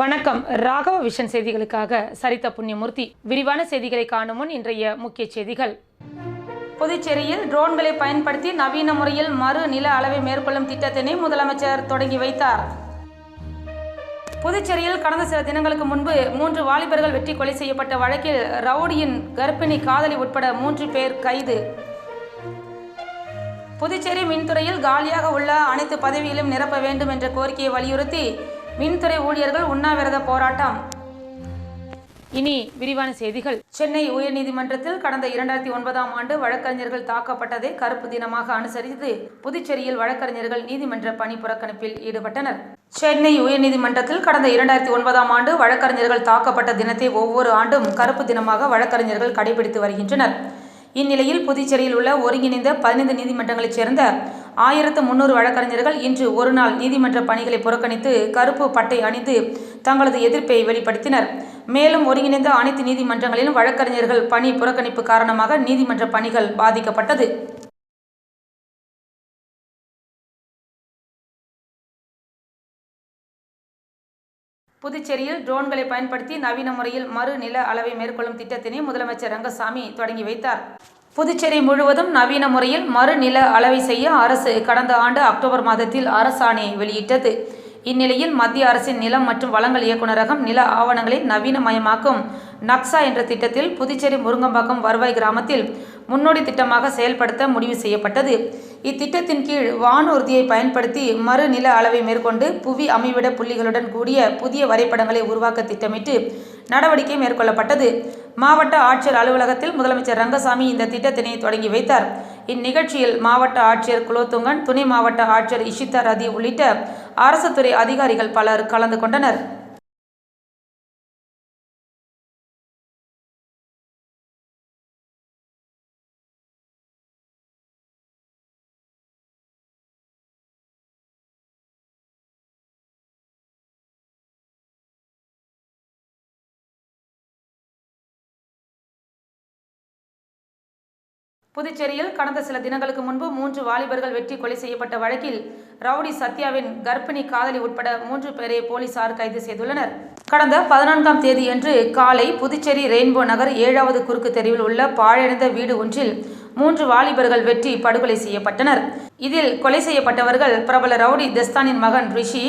வணக்கம். ராகவ விஷன் செய்திகளுக்காக சரித்த புண்ணியமூர்த்தி. விரிவான செய்திகளை காணும் முன் இன்றைய முக்கிய செய்திகள். புதுச்சேரியில் ட்ரோன்களை பயன்படுத்தி நவீன முறையில் மறு நில அளவை மேற்கொள்ளும் திட்டத்தினை முதலமைச்சர் தொடங்கி வைத்தார். புதுச்சேரியில் கடந்த சில தினங்களுக்கு முன்பு மூன்று வாலிபர்கள் வெட்டி கொலை செய்யப்பட்ட வழக்கில் ரவுடியின் கர்ப்பிணி காதலி உட்பட மூன்று பேர் கைது. புதுச்சேரி மின்துறையில் காலியாக உள்ள அனைத்து பதவியிலும் நிரப்ப வேண்டும் என்ற கோரிக்கையை வலியுறுத்தி மின்துறை ஊழியர்கள் உண்ணாவிரத போராட்டம். இனி விரிவான செய்திகள். சென்னை உயர்நீதிமன்றத்தில் கடந்த இரண்டாயிரத்தி ஒன்பதாம் ஆண்டு வழக்கறிஞர்கள் தாக்கப்பட்டதை கருப்பு தினமாக அனுசரித்து புதுச்சேரியில் வழக்கறிஞர்கள் நீதிமன்ற பணி புறக்கணிப்பில் ஈடுபட்டனர். சென்னை உயர்நீதிமன்றத்தில் கடந்த இரண்டாயிரத்தி ஒன்பதாம் ஆண்டு வழக்கறிஞர்கள் தாக்கப்பட்ட தினத்தை ஒவ்வொரு ஆண்டும் கருப்பு தினமாக வழக்கறிஞர்கள் கடைபிடித்து வருகின்றனர். இந்நிலையில் புதுச்சேரியில் உள்ள ஒருங்கிணைந்த பதினைந்து நீதிமன்றங்களைச் சேர்ந்த ஆயிரத்து முன்னூறு வழக்கறிஞர்கள் இன்று ஒருநாள் நீதிமன்ற பணிகளை புறக்கணித்து கருப்பு பட்டை அணிந்து தங்களது எதிர்ப்பை வெளிப்படுத்தினர். மேலும் ஒருங்கிணைந்த அனைத்து நீதிமன்றங்களிலும் வழக்கறிஞர்கள் பணி புறக்கணிப்பு காரணமாக நீதிமன்ற பணிகள் பாதிக்கப்பட்டது. புதுச்சேரியில் ட்ரோன்களை பயன்படுத்தி நவீன முறையில் மறு நில அளவை மேற்கொள்ளும் திட்டத்தினை முதலமைச்சர் ரங்கசாமி தொடங்கி வைத்தார். புதுச்சேரி முழுவதும் நவீன முறையில் மறுநில அளவை செய்ய அரசு கடந்த ஆண்டு அக்டோபர் மாதத்தில் அரசாணை வெளியிட்டது. இந்நிலையில் மத்திய அரசின் நிலம் மற்றும் வளங்கள் இயக்குநரகம் நில ஆவணங்களை நவீனமயமாக்கும் நக்சா என்ற திட்டத்தில் புதுச்சேரி முருங்கம்பாக்கம் வருவாய் கிராமத்தில் முன்னோடி திட்டமாக செயல்படுத்த முடிவு செய்யப்பட்டது. இத்திட்டத்தின் கீழ் வானூர்தியை பயன்படுத்தி மறுநில அளவை மேற்கொண்டு புவி அமைவிட புள்ளிகளுடன் கூடிய புதிய வரைபடங்களை உருவாக்க திட்டமிட்டு நடவடிக்கை மேற்கொள்ளப்பட்டது. மாவட்ட ஆட்சியர் அலுவலகத்தில் முதலமைச்சர் ரங்கசாமி இந்த திட்டத்தினை தொடங்கி வைத்தார். இந்நிகழ்ச்சியில் மாவட்ட ஆட்சியர் குலோத்துங்கன் துணை மாவட்ட ஆட்சியர் இஷிதா ரதி உள்ளிட்ட அரசு துறை அதிகாரிகள் பலர் கலந்து கொண்டனர். புதுச்சேரியில் கடந்த சில தினங்களுக்கு முன்பு மூன்று வாலிபர்கள் வெற்றி கொலை செய்யப்பட்ட வழக்கில் ரவுடி சத்யாவின் கர்ப்பிணி காதலி உட்பட மூன்று பேரை போலீசார் கைது செய்துள்ளனர். கடந்த பதினான்காம் தேதியன்று காலை புதுச்சேரி ரெயின்போ நகர் ஏழாவது குறுக்கு தெருவில் உள்ள பாழடைந்த வீடு ஒன்றில் மூன்று வாலிபர்கள் வெற்றி படுகொலை செய்யப்பட்டனர். இதில் கொலை செய்யப்பட்டவர்கள் பிரபல ரவுடி தஸ்தானின் மகன் ரிஷி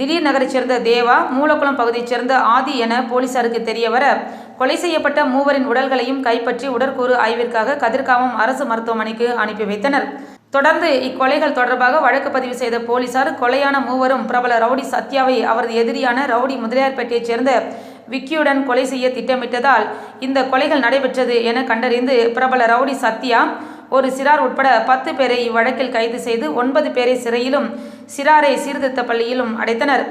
திடீர் நகரைச் சேர்ந்த தேவா மூலக்குளம் பகுதியைச் சேர்ந்த ஆதி என போலீசாருக்கு தெரியவர கொலை செய்யப்பட்ட மூவரின் உடல்களையும் கைப்பற்றி உடற்கூறு ஆய்விற்காக கதிர்காமம் அரசு மருத்துவமனைக்கு அனுப்பி வைத்தனர். தொடர்ந்து இக்கொலைகள் தொடர்பாக வழக்கு பதிவு செய்த போலீசார் கொலையான மூவரும் பிரபல ரவுடி சத்யாவை அவரது எதிரியான ரவுடி முதலியார்பேட்டையைச் சேர்ந்த விக்கியுடன் கொலை செய்ய திட்டமிட்டதால் இந்த கொலைகள் நடைபெற்றது என கண்டறிந்து பிரபல ரவுடி சத்யா ஒரு சிறார் உட்பட பத்து பேரை இவ்வழக்கில் கைது செய்து ஒன்பது பேரை சிறையிலும் சிறாரை சீர்திருத்த பள்ளியிலும் அடைத்தனர்.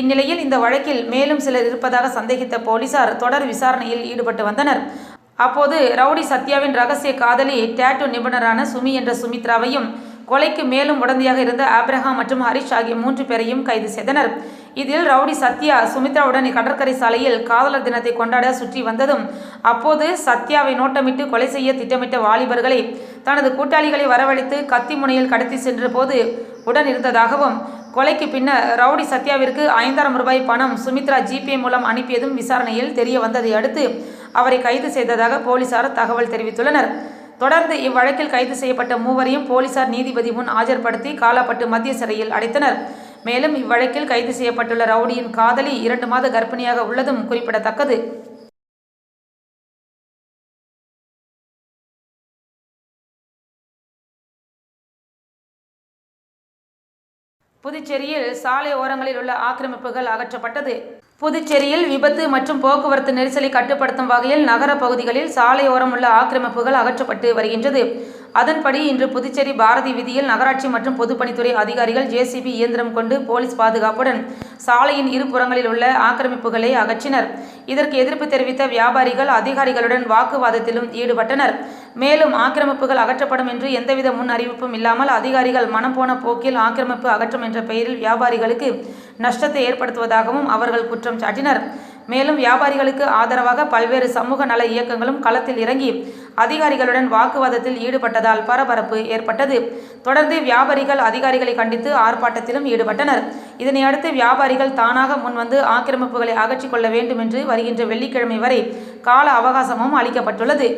இந்நிலையில் இந்த வழக்கில் மேலும் சிலர் இருப்பதாக சந்தேகித்த போலீசார் தொடர் விசாரணையில் ஈடுபட்டு வந்தனர். அப்போது ரவுடி சத்யாவின் ரகசிய காதலி டேட்டு நிபுணரான சுமி என்ற சுமித்ராவையும் கொலைக்கு மேலும் உடந்தையாக இருந்த ஆப்ரஹாம் மற்றும் ஹரிஷ் ஆகிய மூன்று பேரையும் கைது செய்தனர். இதில் ரவுடி சத்யா சுமித்ராவுடன் கடற்கரை சாலையில் காதலர் தினத்தை கொண்டாட சுற்றி வந்ததும் அப்போது சத்யாவை நோட்டமிட்டு கொலை செய்ய திட்டமிட்ட வாலிபர்களை தனது கூட்டாளிகளை வரவழைத்து கத்தி முனையில் கடத்தி சென்ற போது உடன் இருந்ததாகவும் கொலைக்கு பின்னர் ரவுடி சத்யாவிற்கு ஐந்தாயிரம் ரூபாய் பணம் சுமித்ரா ஜிபே மூலம் அனுப்பியதும் விசாரணையில் தெரிய வந்ததை அடுத்து அவரை கைது செய்ததாக போலீசார் தகவல் தெரிவித்துள்ளனர். தொடர்ந்து இவ்வழக்கில் கைது செய்யப்பட்ட மூவரையும் போலீசார் நீதிபதி முன் ஆஜர்படுத்தி காலாப்பட்டு மத்திய சிறையில் அடைத்தனர். மேலும் இவ்வழக்கில் கைது செய்யப்பட்டுள்ள ரவுடியின் காதலி இரண்டு மாத கர்ப்பிணியாக உள்ளதும் குறிப்பிடத்தக்கது. புதுச்சேரியில் சாலை ஓரங்களில் உள்ள ஆக்கிரமிப்புகள் அகற்றப்பட்டது. புதுச்சேரியில் விபத்து மற்றும் போக்குவரத்து நெரிசலை கட்டுப்படுத்தும் வகையில் நகர பகுதிகளில் சாலையோரம் உள்ள ஆக்கிரமிப்புகள் அகற்றப்பட்டு வருகின்றது. அதன்படி இன்று புதுச்சேரி பாரதி வீதியில் நகராட்சி மற்றும் பொதுப்பணித்துறை அதிகாரிகள் ஜேசிபி இயந்திரம் கொண்டு போலீஸ் பாதுகாப்புடன் சாலையின் இருபுறங்களில் உள்ள ஆக்கிரமிப்புகளை அகற்றினர். இதற்கு எதிர்ப்பு தெரிவித்த வியாபாரிகள் அதிகாரிகளுடன் வாக்குவாதத்திலும் ஈடுபட்டனர். மேலும் ஆக்கிரமிப்புகள் அகற்றப்படும் என்று எந்தவித முன் அறிவிப்பும் இல்லாமல் அதிகாரிகள் மனம் போன போக்கில் ஆக்கிரமிப்பு அகற்றும் என்ற பெயரில் வியாபாரிகளுக்கு நஷ்டத்தை ஏற்படுத்துவதாகவும் அவர்கள் குற்றம் சாட்டினர். மேலும் வியாபாரிகளுக்கு ஆதரவாக பல்வேறு சமூக நல இயக்கங்களும் களத்தில் இறங்கி அதிகாரிகளுடன் வாக்குவாதத்தில் ஈடுபட்டதால் பரபரப்பு ஏற்பட்டது. தொடர்ந்து வியாபாரிகள் அதிகாரிகளை கண்டித்து ஆர்ப்பாட்டத்திலும் ஈடுபட்டனர். இதனையடுத்து வியாபாரிகள் தானாக முன்வந்து ஆக்கிரமிப்புகளை அகற்றிக் கொள்ள வேண்டும் என்று வருகின்ற வெள்ளிக்கிழமை வரை கால அவகாசமும் அளிக்கப்பட்டுள்ளது.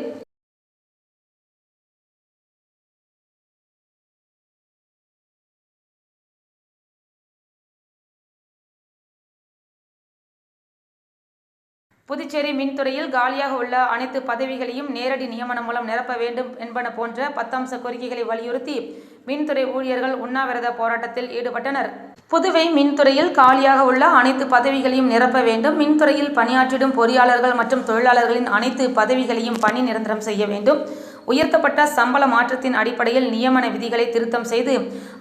புதுச்சேரி மின்துறையில் காலியாக உள்ள அனைத்து பதவிகளையும் நேரடி நியமனம் மூலம் நிரப்ப வேண்டும் என்பன போன்ற பத்தம்ச கோரிக்கைகளை வலியுறுத்தி மின்துறை ஊழியர்கள் உண்ணாவிரத போராட்டத்தில் ஈடுபட்டனர். புதுவை மின்துறையில் காலியாக உள்ள அனைத்து பதவிகளையும் நிரப்ப வேண்டும். மின்துறையில் பணியாற்றிடும் பொறியாளர்கள் மற்றும் தொழிலாளர்களின் அனைத்து பதவிகளையும் பணி நிரந்தரம் செய்ய வேண்டும். உயர்த்தப்பட்ட சம்பள மாற்றத்தின் அடிப்படையில் நியமன விதிகளை திருத்தம் செய்து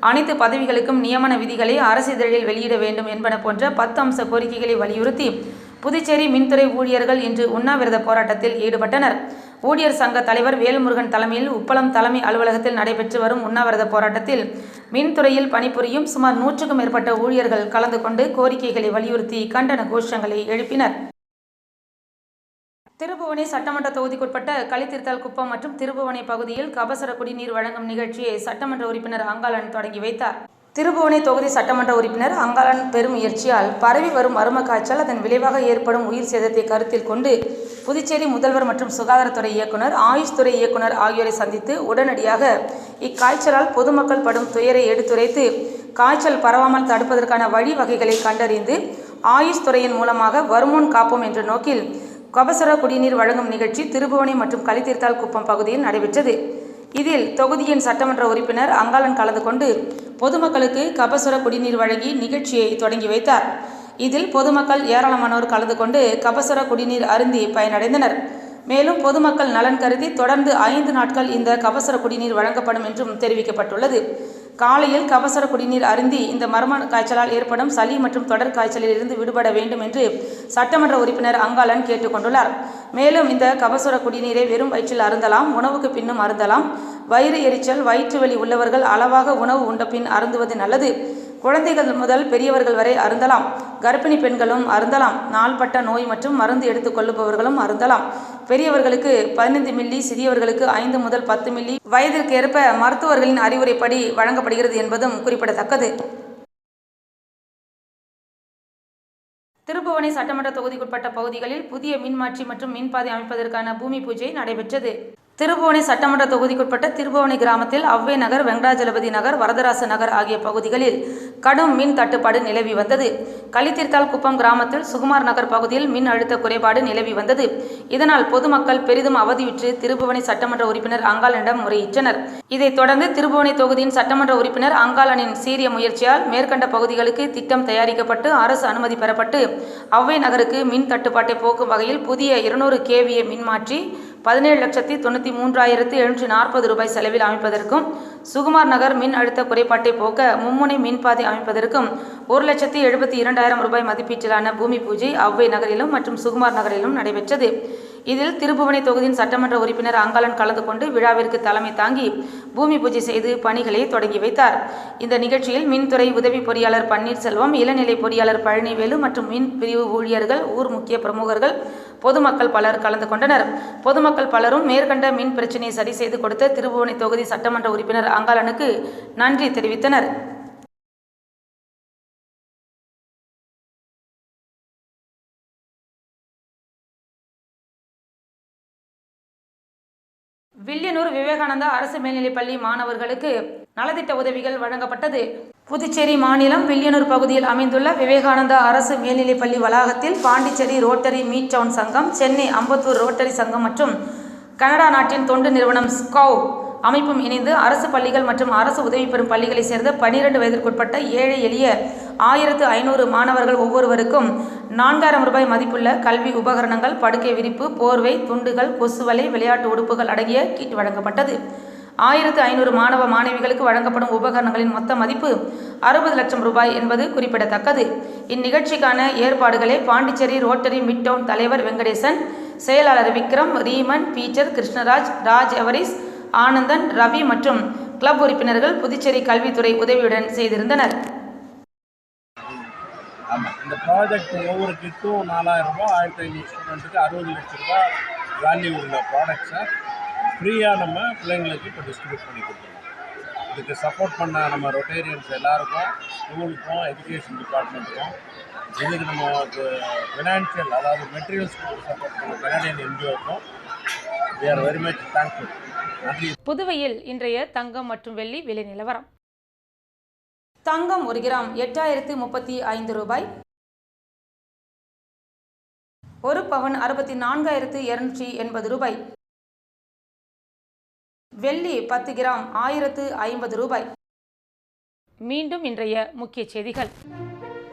அனைத்து பதவிகளுக்கும் நியமன விதிகளை அரசிதழில் வெளியிட வேண்டும் என்பன போன்ற பத்து அம்ச கோரிக்கைகளை வலியுறுத்தி புதுச்சேரி மின்துறை ஊழியர்கள் இன்று உண்ணாவிரத போராட்டத்தில் ஈடுபட்டனர். ஊழியர் சங்க தலைவர் வேல்முருகன் தலைமையில் உப்பளம் தலைமை அலுவலகத்தில் நடைபெற்று வரும் உண்ணாவிரத போராட்டத்தில் மின்துறையில் பணிபுரியும் சுமார் நூற்றுக்கும் மேற்பட்ட ஊழியர்கள் கலந்து கொண்டு கோரிக்கைகளை வலியுறுத்தி கண்டன கோஷங்களை எழுப்பினர். திருபுவனை சட்டமன்ற தொகுதிக்குட்பட்ட களித்திருத்தல் குப்பம் மற்றும் திருபுவனை பகுதியில் கபசர குடிநீர் வழங்கும் நிகழ்ச்சியை சட்டமன்ற உறுப்பினர் அங்காளன் தொடங்கி வைத்தார். திருபுவனை தொகுதி சட்டமன்ற உறுப்பினர் அங்காளன் பெரும் முயற்சியால் பரவி வரும் மர்ம காய்ச்சல் அதன் விளைவாக ஏற்படும் உயிர் சேதத்தை கருத்தில் கொண்டு புதுச்சேரி முதல்வர் மற்றும் சுகாதாரத்துறை இயக்குனர் ஆயுஷ் துறை இயக்குனர் ஆகியோரை சந்தித்து உடனடியாக இக்காய்ச்சலால் பொதுமக்கள் படும் துயரை எடுத்துரைத்து காய்ச்சல் பரவாமல் தடுப்பதற்கான வழிவகைகளை கண்டறிந்து ஆயுஷ் துறையின் மூலமாக வருமுன் காப்போம் என்ற நோக்கில் கபசர குடிநீர் வழங்கும் நிகழ்ச்சி திருபுவனை மற்றும் களித்தீர்த்தால் குப்பம் பகுதியில் நடைபெற்றது. இதில் தொகுதியின் சட்டமன்ற உறுப்பினர் அங்காளன் கலந்து கொண்டு பொதுமக்களுக்கு கபசுர குடிநீர் வழங்கி நிகழ்ச்சியை தொடங்கி வைத்தார். இதில் பொதுமக்கள் ஏராளமானோர் கலந்து கொண்டு கபசுர குடிநீர் அருந்தி பயனடைந்தனர். மேலும் பொதுமக்கள் நலன் கருதி தொடர்ந்து ஐந்து நாட்கள் இந்த கபசுர குடிநீர் வழங்கப்படும் என்றும் தெரிவிக்கப்பட்டுள்ளது. காலையில் கபசர குடிநீர் அருந்தி இந்த மர்ம காய்ச்சலால் ஏற்படும் சளி மற்றும் தொடர் காய்ச்சலில் இருந்து விடுபட வேண்டும் என்று சட்டமன்ற உறுப்பினர் அங்காளன் கேட்டுக்கொண்டுள்ளார். மேலும் இந்த கபசுர குடிநீரை வெறும் வயிற்றில் அருந்தலாம் உணவுக்கு பின்னும் அருந்தலாம். வயிறு எரிச்சல் வயிற்று வலி உள்ளவர்கள் அளவாக உணவு உண்ட பின் அருந்துவது நல்லது. குழந்தைகள் முதல் பெரியவர்கள் வரை அருந்தலாம். கர்ப்பிணி பெண்களும் அருந்தலாம். நாள்பட்ட நோய் மற்றும் மருந்து எடுத்துக் கொள்ளுபவர்களும் அருந்தலாம். பெரியவர்களுக்கு பதினைந்து மில்லி சிறியவர்களுக்கு ஐந்து முதல் பத்து மில்லி. வயதிற்கு ஏற்ப மருத்துவர்களின் அறிவுரைப்படி வழங்கப்படுகிறது என்பதும் குறிப்பிடத்தக்கது. திருப்புவனை சட்டமன்ற தொகுதிக்குட்பட்ட பகுதிகளில் புதிய மின்மாற்றி மற்றும் மின்பாதை அமைப்பதற்கான பூமி பூஜை நடைபெற்றது. திருபுவனை சட்டமன்ற தொகுதிக்குட்பட்ட திருபுவனை கிராமத்தில் அவ்வே நகர் வெங்கடாஜலபதி நகர் வரதராச நகர் ஆகிய பகுதிகளில் கடும் மின் தட்டுப்பாடு நிலவி வந்தது. களித்தீர்த்தால் குப்பம் கிராமத்தில் சுகுமார் நகர் பகுதியில் மின் அழுத்த குறைபாடு நிலவி வந்தது. இதனால் பொதுமக்கள் பெரிதும் அவதியுற்று திருபுவனை சட்டமன்ற உறுப்பினர் அங்காளனிடம் முறையிட்டனர். இதைத் தொடர்ந்து திருபுவனை தொகுதியின் சட்டமன்ற உறுப்பினர் அங்காளனின் சீரிய முயற்சியால் மேற்கண்ட பகுதிகளுக்கு திட்டம் தயாரிக்கப்பட்டு அரசு அனுமதி பெறப்பட்டு அவ்வை நகருக்கு மின் தட்டுப்பாட்டை போக்கும் வகையில் புதிய இருநூறு கேவிய மின்மாற்றி பதினேழு லட்சத்தி தொண்ணூற்றி மூன்றாயிரத்து எழுநூற்றி நாற்பது ரூபாய் செலவில் அமைப்பதற்கும் சுகுமார் நகர் மின் அழுத்த குறைபாட்டை போக்க மும்முனை மின்பாதை அமைப்பதற்கும் ஒரு லட்சத்தி எழுபத்தி இரண்டாயிரம் ரூபாய் மதிப்பீட்டிலான பூமி பூஜை அவ்வை நகரிலும் மற்றும் சுகுமார் நகரிலும் நடைபெற்றது. இதில் திருபுவனை தொகுதியின் சட்டமன்ற உறுப்பினர் அங்காளன் கலந்து கொண்டு விழாவிற்கு தலைமை தாங்கி பூமி பூஜை செய்து பணிகளை தொடங்கி வைத்தார். இந்த நிகழ்ச்சியில் மின்துறை உதவி பொறியாளர் பன்னீர்செல்வம் இளநிலை பொறியாளர் பழனிவேலு மற்றும் மின் பிரிவு ஊழியர்கள் ஊர் முக்கிய பிரமுகர்கள் பொதுமக்கள் பலர் கலந்து கொண்டனர். பொதுமக்கள் பலரும் மேற்கண்ட மின் பிரச்சினையை சரி செய்து கொடுத்த திருபுவனை தொகுதி சட்டமன்ற உறுப்பினர் அங்காளனுக்கு நன்றி தெரிவித்தனர். வில்லியனூர் விவேகானந்தா அரசு மேல்நிலைப்பள்ளி மாணவர்களுக்கு நலத்திட்ட உதவிகள் வழங்கப்பட்டது. புதுச்சேரி மாநிலம் வில்லியனூர் பகுதியில் அமைந்துள்ள விவேகானந்தா அரசு மேல்நிலைப்பள்ளி வளாகத்தில் பாண்டிச்சேரி ரோட்டரி மீட் டவுன் சங்கம் சென்னை அம்பத்தூர் ரோட்டரி சங்கம் மற்றும் கனடா நாட்டின் தொண்டு நிறுவனம் ஸ்கவ் அமைப்பும் இணைந்து அரசு பள்ளிகள் மற்றும் அரசு உதவி பெறும் பள்ளிகளைச் சேர்ந்த பனிரெண்டு வயதிற்குட்பட்ட ஏழை எளிய ஆயிரத்து ஐநூறு மாணவர்கள் ஒவ்வொருவருக்கும் நான்காயிரம் ரூபாய் மதிப்புள்ள கல்வி உபகரணங்கள் படுக்கை விரிப்பு போர்வை துண்டுகள் கொசுவலை விளையாட்டு உடுப்புகள் அடங்கிய கிட் வழங்கப்பட்டது. ஆயிரத்து ஐநூறு மாணவ மாணவிகளுக்கு வழங்கப்படும் உபகரணங்களின் மொத்த மதிப்பு அறுபது லட்சம் ரூபாய் என்பது குறிப்பிடத்தக்கது. இந்நிகழ்ச்சிக்கான ஏற்பாடுகளை பாண்டிச்சேரி ரோட்டரி மிட் டவுன் தலைவர் வெங்கடேசன் செயலாளர் விக்ரம் ரீமன் பீட்டர் கிருஷ்ணராஜ் ராஜ் எவரிஸ் ஆனந்தன் ரவி மற்றும் கிளப் உறுப்பினர்கள் புதுச்சேரி கல்வித்துறை உதவியுடன் செய்திருந்தனர். ப்ராஜெக்ட் ஒவ்வொரு கிட்டும் நாலாயிரம் ரூபாய் ஆயிரத்தி ஐநூறு ஸ்டூடெண்ட்டுக்கு அறுபது லட்ச ரூபா வேல்யூ உள்ள ப்ராடக்ட்ஸை ஃப்ரீயாக நம்ம பிள்ளைங்களுக்கு இப்போ டிஸ்ட்ரிபியூட் பண்ணி கொடுத்துருவோம் இதுக்கு சப்போர்ட் பண்ண நம்ம ரொட்டேரியன்ஸ் எல்லாருக்கும் ஸ்கூலுக்கும் எஜுகேஷன் டிபார்ட்மெண்ட்டுக்கும் இதுக்கு நம்ம ஃபினான்ஷியல் அதாவது மெட்டீரியல்ஸ் சப்போர்ட் பண்ண Canadian என்ஜிஓக்கும் we are very much thankful நன்றி. புதுவையில் இன்றைய தங்கம் மற்றும் வெள்ளி விலை நிலவரம். தங்கம் ஒரு கிராம் எட்டாயிரத்து முப்பத்தி ஐந்து ரூபாய் ஒரு பவன் அறுபத்தி நான்காயிரத்து இருநூற்றி எண்பது ரூபாய். வெள்ளி பத்து கிராம் ஆயிரத்து ஐம்பது ரூபாய். மீண்டும் இன்றைய முக்கிய செய்திகள்.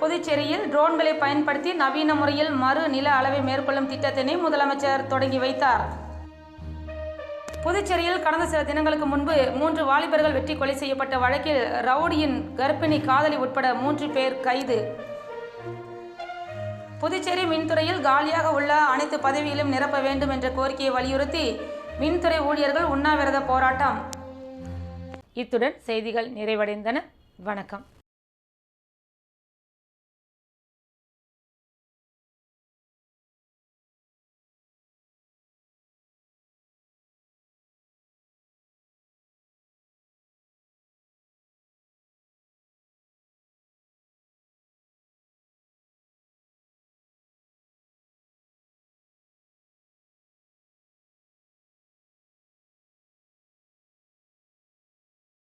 புதுச்சேரியில் ட்ரோன்களை பயன்படுத்தி நவீன முறையில் மறு நில அளவை மேற்கொள்ளும் திட்டத்தினை முதலமைச்சர் தொடங்கி வைத்தார். புதுச்சேரியில் கடந்த சில தினங்களுக்கு முன்பு மூன்று வாலிபர்கள் வெட்டி கொலை செய்யப்பட்ட வழக்கில் ரவுடியின் கர்ப்பிணி காதலி உட்பட மூன்று பேர் கைது. புதுச்சேரி மின்துறையில் காலியாக உள்ள அனைத்து பதவியிலும் நிரப்ப வேண்டும் என்ற கோரிக்கையை வலியுறுத்தி மின்துறை ஊழியர்கள் உண்ணாவிரத போராட்டம். இத்துடன் செய்திகள் நிறைவடைந்தன. வணக்கம்.